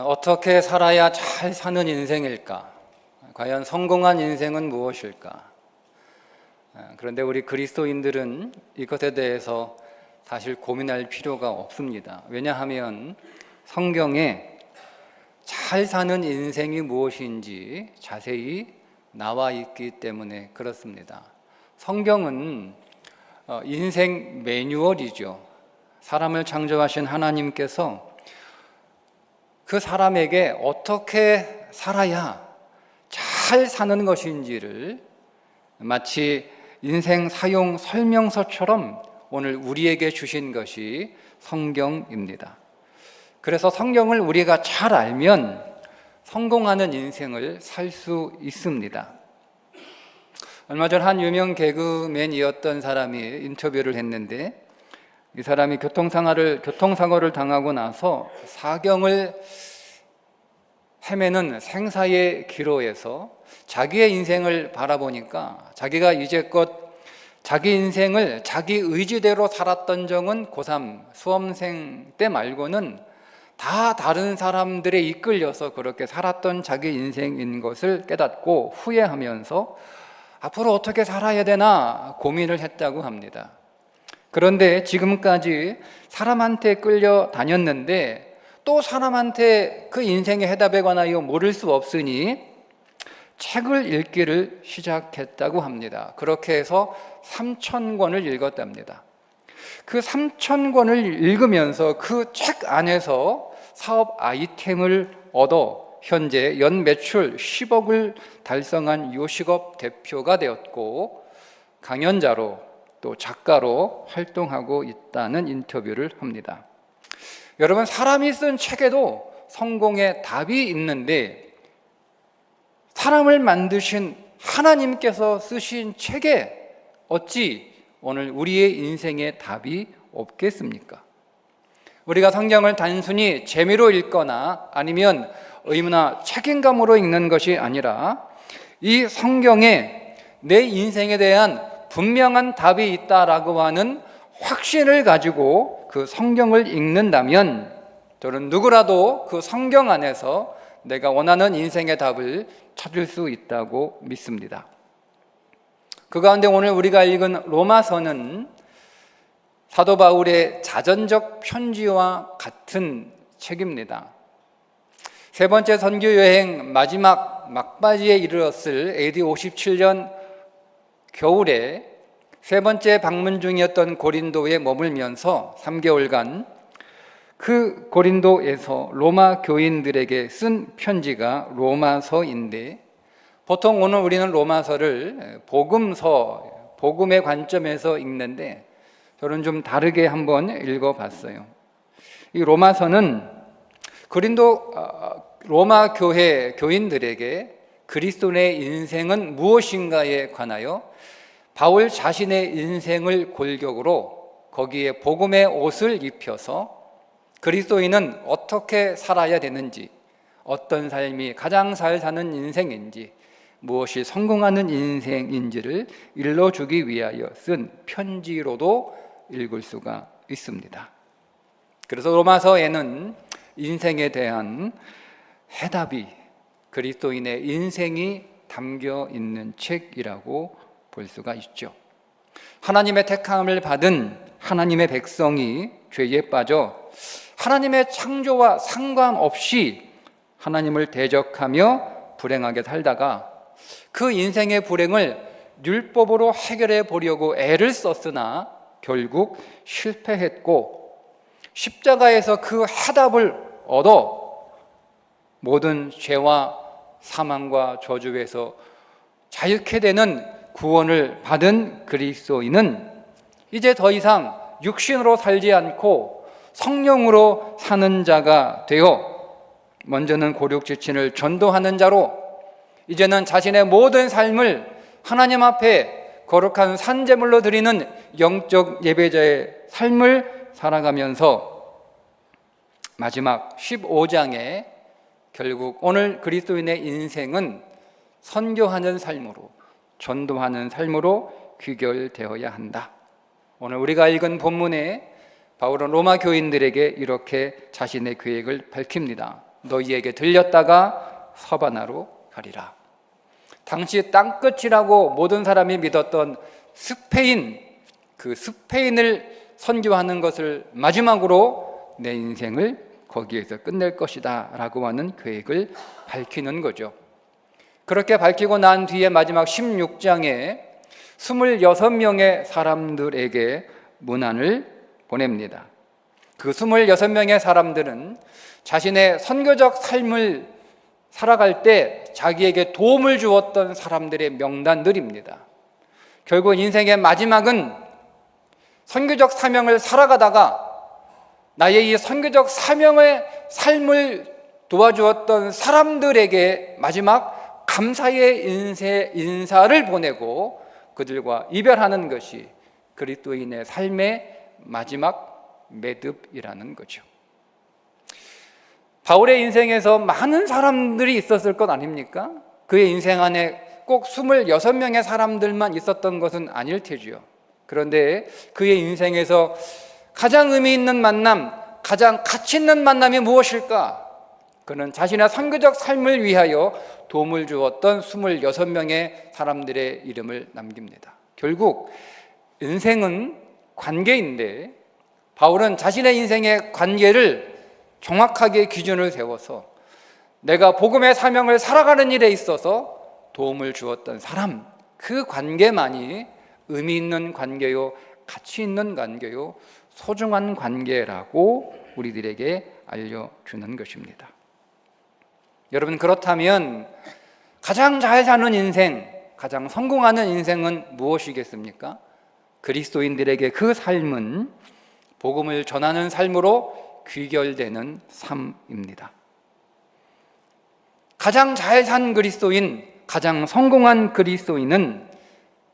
어떻게 살아야 잘 사는 인생일까? 과연 성공한 인생은 무엇일까? 어, 그런데 우리 그리스도인들은 이것에 대해서 사실 고민할 필요가 없습니다. 왜냐하면 성경에 잘 사는 인생이 무엇인지 자세히 나와 있기 때문에 그렇습니다. 성경은 어, 인생 매뉴얼이죠. 사람을 창조하신 하나님께서 그 사람에게 어떻게 살아야 잘 사는 것인지를 마치 인생 사용 설명서처럼 오늘 우리에게 주신 것이 성경입니다. 그래서 성경을 우리가 잘 알면 성공하는 인생을 살 수 있습니다. 얼마 전 한 유명 개그맨이었던 사람이 인터뷰를 했는데 이 사람이 교통사고를 교통사고를 당하고 나서 사경을 헤매는 생사의 기로에서 자기의 인생을 바라보니까 자기가 이제껏 자기 인생을 자기 의지대로 살았던 적은 고3 수험생 때 말고는 다 다른 사람들에 이끌려서 그렇게 살았던 자기 인생인 것을 깨닫고 후회하면서 앞으로 어떻게 살아야 되나 고민을 했다고 합니다. 그런데 지금까지 사람한테 끌려 다녔는데 또 사람한테 그 인생의 해답에 관하여 모를 수 없으니 책을 읽기를 시작했다고 합니다. 그렇게 해서 3천 권을 읽었답니다. 그 3천 권을 읽으면서 그 책 안에서 사업 아이템을 얻어 현재 연 매출 10억을 달성한 요식업 대표가 되었고 강연자로 또 작가로 활동하고 있다는 인터뷰를 합니다. 여러분 사람이 쓴 책에도 성공의 답이 있는데 사람을 만드신 하나님께서 쓰신 책에 어찌 오늘 우리의 인생의 답이 없겠습니까? 우리가 성경을 단순히 재미로 읽거나 아니면 의무나 책임감으로 읽는 것이 아니라 이 성경에 내 인생에 대한 분명한 답이 있다라고 하는 확신을 가지고 그 성경을 읽는다면 저는 누구라도 그 성경 안에서 내가 원하는 인생의 답을 찾을 수 있다고 믿습니다. 그 가운데 오늘 우리가 읽은 로마서는 사도 바울의 자전적 편지와 같은 책입니다. 세 번째 선교 여행 마지막 막바지에 이르렀을 AD 57년 겨울에 세 번째 방문 중이었던 고린도에 머물면서 3개월간 그 고린도에서 로마 교인들에게 쓴 편지가 로마서인데 보통 오늘 우리는 로마서를 복음서, 복음의 관점에서 읽는데 저는 좀 다르게 한번 읽어봤어요. 이 로마서는 그린도 어, 로마 교회 교인들에게 그리스도의 인생은 무엇인가에 관하여 바울 자신의 인생을 골격으로 거기에 복음의 옷을 입혀서 그리스도인은 어떻게 살아야 되는지, 어떤 삶이 가장 잘 사는 인생인지, 무엇이 성공하는 인생인지를 일러주기 위하여 쓴 편지로도 읽을 수가 있습니다. 그래서 로마서에는 인생에 대한 해답이 그리스도인의 인생이 담겨 있는 책이라고 볼 수가 있죠. 하나님의 택함을 받은 하나님의 백성이 죄에 빠져 하나님의 창조와 상관없이 하나님을 대적하며 불행하게 살다가 그 인생의 불행을 율법으로 해결해 보려고 애를 썼으나 결국 실패했고 십자가에서 그 해답을 얻어 모든 죄와 사망과 저주에서 자유케 되는 구원을 받은 그리스도인은 이제 더 이상 육신으로 살지 않고 성령으로 사는 자가 되어 먼저는 고륙 지친을 전도하는 자로 이제는 자신의 모든 삶을 하나님 앞에 거룩한 산제물로 드리는 영적 예배자의 삶을 살아가면서 마지막 15장에 결국 오늘 그리스도인의 인생은 선교하는 삶으로 전도하는 삶으로 귀결되어야 한다. 오늘 우리가 읽은 본문에 바울은 로마 교인들에게 이렇게 자신의 계획을 밝힙니다. 너희에게 들렸다가 서바나로 가리라. 당시 땅끝이라고 모든 사람이 믿었던 스페인 그 스페인을 선교하는 것을 마지막으로 내 인생을 거기에서 끝낼 것이다 라고 하는 계획을 밝히는 거죠. 그렇게 밝히고 난 뒤에 마지막 16장에 26명의 사람들에게 문안을 보냅니다. 그 26명의 사람들은 자신의 선교적 삶을 살아갈 때 자기에게 도움을 주었던 사람들의 명단들입니다. 결국 인생의 마지막은 선교적 사명을 살아가다가 나의 이 선교적 사명의 삶을 도와주었던 사람들에게 마지막 감사의 인세, 인사를 보내고 그들과 이별하는 것이 그리스도인의 삶의 마지막 매듭이라는 거죠. 바울의 인생에서 많은 사람들이 있었을 것 아닙니까? 그의 인생 안에 꼭 26명의 사람들만 있었던 것은 아닐 테지요. 그런데 그의 인생에서 가장 의미 있는 만남, 가장 가치 있는 만남이 무엇일까? 그는 자신의 선교적 삶을 위하여 도움을 주었던 26명의 사람들의 이름을 남깁니다. 결국 인생은 관계인데 바울은 자신의 인생의 관계를 정확하게 기준을 세워서 내가 복음의 사명을 살아가는 일에 있어서 도움을 주었던 사람, 그 관계만이 의미 있는 관계요, 가치 있는 관계요, 소중한 관계라고 우리들에게 알려주는 것입니다. 여러분, 그렇다면 가장 잘 사는 인생, 가장 성공하는 인생은 무엇이겠습니까? 그리스도인들에게 그 삶은 복음을 전하는 삶으로 귀결되는 삶입니다. 가장 잘 산 그리스도인, 가장 성공한 그리스도인은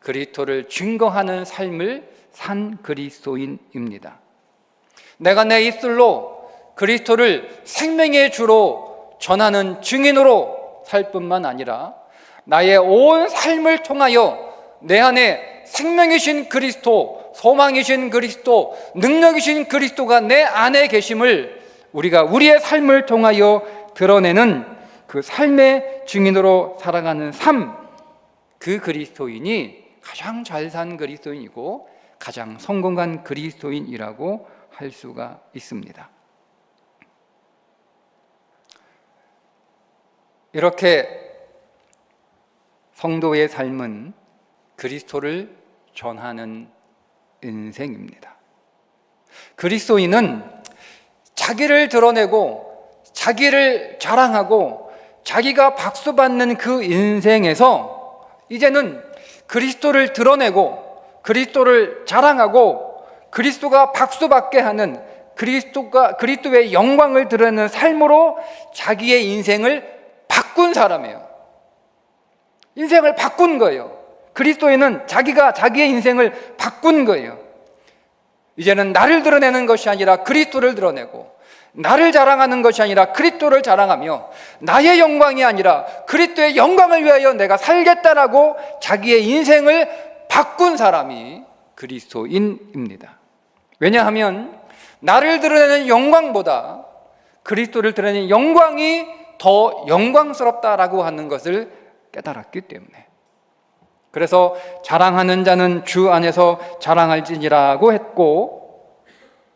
그리스도를 증거하는 삶을 산 그리스도인입니다. 내가 내 입술로 그리스도를 생명의 주로 전하는 증인으로 살 뿐만 아니라 나의 온 삶을 통하여 내 안에 생명이신 그리스도, 소망이신 그리스도, 능력이신 그리스도가 내 안에 계심을 우리가 우리의 삶을 통하여 드러내는 그 삶의 증인으로 살아가는 삶, 그 그리스도인이 가장 잘 산 그리스도인이고 가장 성공한 그리스도인이라고 할 수가 있습니다. 이렇게 성도의 삶은 그리스도를 전하는 인생입니다. 그리스도인은 자기를 드러내고 자기를 자랑하고 자기가 박수받는 그 인생에서 이제는 그리스도를 드러내고 그리스도를 자랑하고 그리스도가 박수받게 하는 그리스도가 그리스도의 영광을 드러내는 삶으로 자기의 인생을 바꾼 사람이에요. 인생을 바꾼 거예요. 그리스도인은 자기가 자기의 인생을 바꾼 거예요. 이제는 나를 드러내는 것이 아니라 그리스도를 드러내고 나를 자랑하는 것이 아니라 그리스도를 자랑하며 나의 영광이 아니라 그리스도의 영광을 위하여 내가 살겠다라고 자기의 인생을 바꾼 사람이 그리스도인입니다. 왜냐하면 나를 드러내는 영광보다 그리스도를 드러내는 영광이 더 영광스럽다라고 하는 것을 깨달았기 때문에 그래서 자랑하는 자는 주 안에서 자랑할지니라고 했고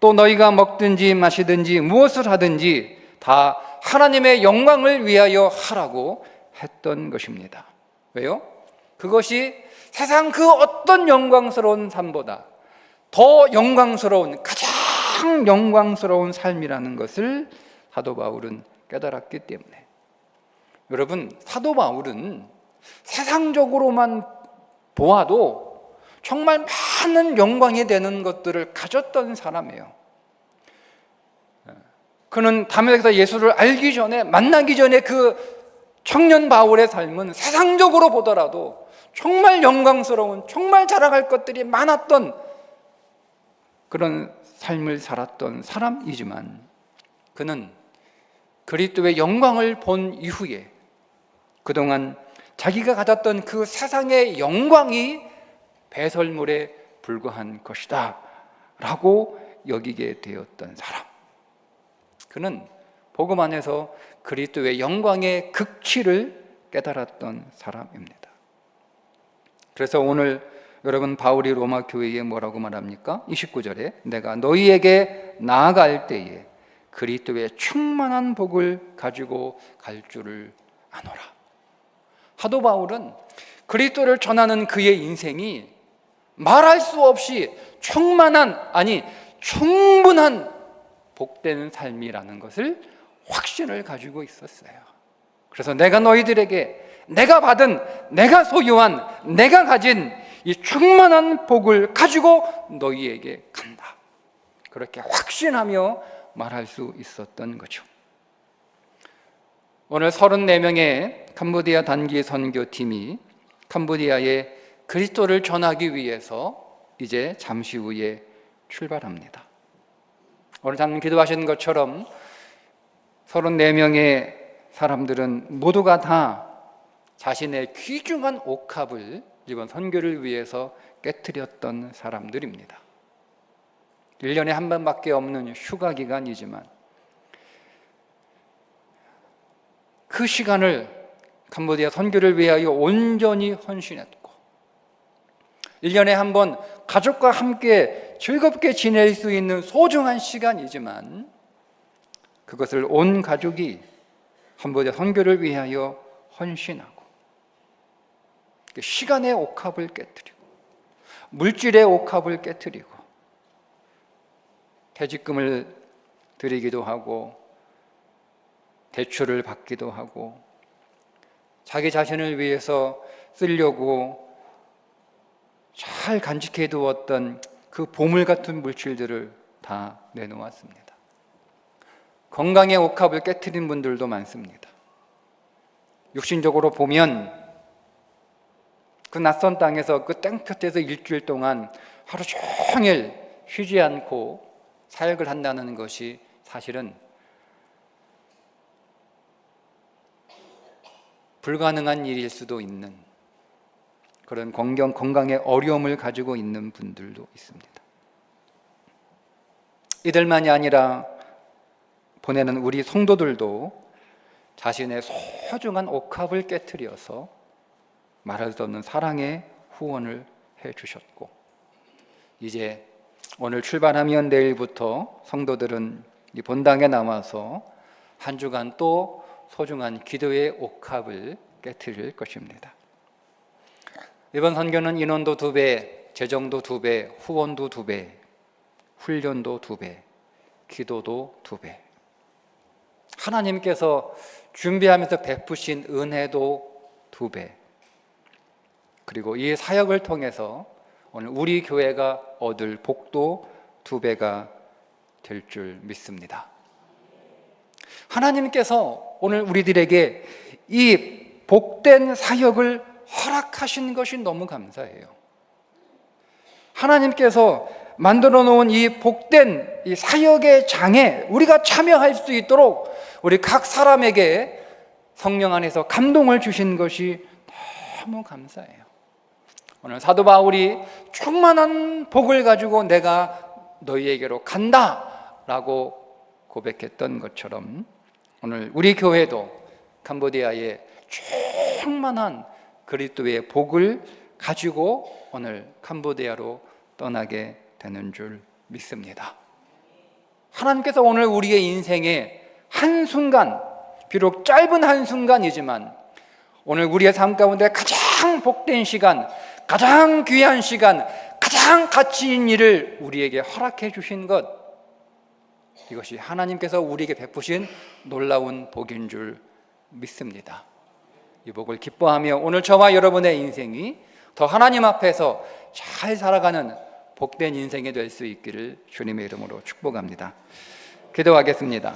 또 너희가 먹든지 마시든지 무엇을 하든지 다 하나님의 영광을 위하여 하라고 했던 것입니다. 왜요? 그것이 세상 그 어떤 영광스러운 삶보다 더 영광스러운 가장 영광스러운 삶이라는 것을 사도 바울은 깨달았기 때문에 여러분 사도 바울은 세상적으로만 보아도 정말 많은 영광이 되는 것들을 가졌던 사람이에요. 그는 담에서 예수를 알기 전에 만나기 전에 그 청년 바울의 삶은 세상적으로 보더라도 정말 영광스러운 정말 자랑할 것들이 많았던 그런 삶을 살았던 사람이지만 그는 그리스도의 영광을 본 이후에 그동안 자기가 가졌던 그 세상의 영광이 배설물에 불과한 것이다 라고 여기게 되었던 사람 그는 복음 안에서 그리스도의 영광의 극치를 깨달았던 사람입니다. 그래서 오늘 여러분 바울이 로마 교회에 뭐라고 말합니까? 29절에 내가 너희에게 나아갈 때에 그리스도의 충만한 복을 가지고 갈 줄을 아노라. 사도 바울은 그리스도를 전하는 그의 인생이 말할 수 없이 충만한 아니 충분한 복된 삶이라는 것을 확신을 가지고 있었어요. 그래서 내가 너희들에게 내가 받은 내가 소유한 내가 가진 이 충만한 복을 가지고 너희에게 간다. 그렇게 확신하며 말할 수 있었던 거죠. 오늘 34명의 캄보디아 단기 선교팀이 캄보디아에 그리스도를 전하기 위해서 이제 잠시 후에 출발합니다. 오늘 장님 기도하신 것처럼 34명의 사람들은 모두가 다 자신의 귀중한 옥합을 이번 선교를 위해서 깨뜨렸던 사람들입니다. 1년에 한 번밖에 없는 휴가 기간이지만 그 시간을 캄보디아 선교를 위하여 온전히 헌신했고 1년에 한 번 가족과 함께 즐겁게 지낼 수 있는 소중한 시간이지만 그것을 온 가족이 캄보디아 선교를 위하여 헌신하고 그 시간의 옥합을 깨뜨리고 물질의 옥합을 깨뜨리고 퇴직금을 드리기도 하고 대출을 받기도 하고 자기 자신을 위해서 쓰려고 잘 간직해 두었던 그 보물 같은 물질들을 다 내놓았습니다. 건강의 옥합을 깨뜨린 분들도 많습니다. 육신적으로 보면 그 낯선 땅에서 그 땡볕에서 일주일 동안 하루 종일 쉬지 않고 사역을 한다는 것이 사실은 불가능한 일일 수도 있는 그런 건강, 건강의 어려움을 가지고 있는 분들도 있습니다. 이들만이 아니라 보내는 우리 성도들도 자신의 소중한 옥합을 깨뜨려서 말할 수 없는 사랑의 후원을 해 주셨고 이제 오늘 출발하면 내일부터 성도들은 이 본당에 남아서 한 주간 또 소중한 기도의 옥합을 깨뜨릴 것입니다. 이번 선교는 인원도 두 배, 재정도 두 배, 후원도 두 배, 훈련도 두 배, 기도도 두 배. 하나님께서 준비하면서 베푸신 은혜도 두 배. 그리고 이 사역을 통해서 오늘 우리 교회가 얻을 복도 두 배가 될 줄 믿습니다. 하나님께서 오늘 우리들에게 이 복된 사역을 허락하신 것이 너무 감사해요. 하나님께서 만들어 놓은 이 복된 이 사역의 장에 우리가 참여할 수 있도록 우리 각 사람에게 성령 안에서 감동을 주신 것이 너무 감사해요. 오늘 사도 바울이 충만한 복을 가지고 내가 너희에게로 간다라고 고백했던 것처럼 오늘 우리 교회도 캄보디아에 충만한 그리스도의 복을 가지고 오늘 캄보디아로 떠나게 되는 줄 믿습니다. 하나님께서 오늘 우리의 인생에 한순간, 비록 짧은 한순간이지만 오늘 우리의 삶 가운데 가장 복된 시간, 가장 귀한 시간, 가장 가치 있는 일을 우리에게 허락해 주신 것, 이것이 하나님께서 우리에게 베푸신 놀라운 복인 줄 믿습니다. 이 복을 기뻐하며 오늘 저와 여러분의 인생이 더 하나님 앞에서 잘 살아가는 복된 인생이 될 수 있기를 주님의 이름으로 축복합니다. 기도하겠습니다.